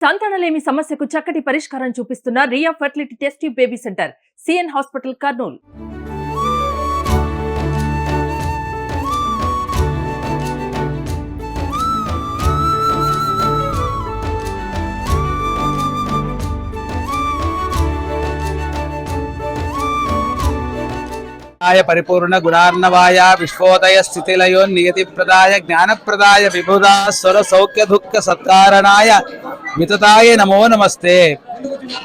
సంతానలేమి సమస్యకు చక్కటి పరిష్కారం చూపిస్తున్న Riya fertility test baby centre CN hospital Kurnool. ఆయ పరిపూర్ణ గుణార్ణవాయ విశ్వోదయ స్థితిలయో నియతి ప్రదాయ జ్ఞానప్రదాయ విభుదా స్వర సౌఖ్య దుఃఖ సత్కారణాయ వితతాయ నమో నమస్తే.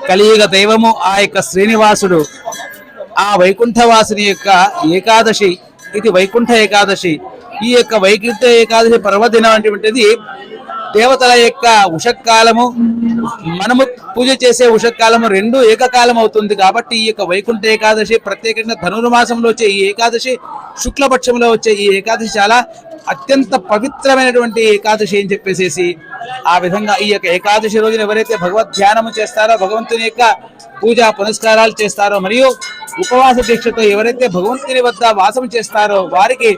కలియుగ దైవము ఆ యొక్క శ్రీనివాసుడు ఆ వైకుంఠవాసుని యొక్క ఏకాదశి ఇది వైకుంఠ ఏకాదశి. ఈ యొక్క వైకుంఠ ఏకాదశి పర్వదినం అనేటువంటిది దేవతల యొక్క ఉషకాలము మనము పూజ చేసే ఉషకాలము రెండు ఏకకాలం అవుతుంది కాబట్టి ఈ యొక్క వైకుంఠ ఏకాదశి ప్రత్యేకంగా ధనుర్మాసంలో వచ్చే ఈ ఏకాదశి శుక్లపక్షంలో వచ్చే ఈ ఏకాదశి చాలా అత్యంత పవిత్రమైనటువంటి ఏకాదశి అని చెప్పేసేసి ఆ విధంగా ఈ యొక్క ఏకాదశి రోజున ఎవరైతే భగవద్ ధ్యానము చేస్తారో భగవంతుని యొక్క పూజా పునస్కారాలు చేస్తారో మరియు ఉపవాస దీక్షతో ఎవరైతే భగవంతుని వద్ద వాసం చేస్తారో వారికి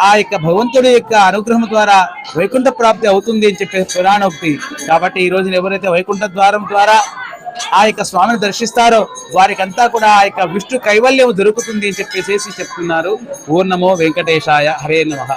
ఆ యొక్క భగవంతుడి యొక్క అనుగ్రహం ద్వారా వైకుంఠ ప్రాప్తి అవుతుంది అని చెప్పే పురాణోక్తి కాబట్టి ఈ రోజున ఎవరైతే వైకుంఠ ద్వారం ద్వారా ఆ యొక్క స్వామిని దర్శిస్తారో వారికంతా కూడా ఆ యొక్క విష్ణు కైవల్యం దొరుకుతుంది అని చెప్పేసి చెప్తున్నారు. ఓ నమో వెంకటేశాయ. హరే నమః.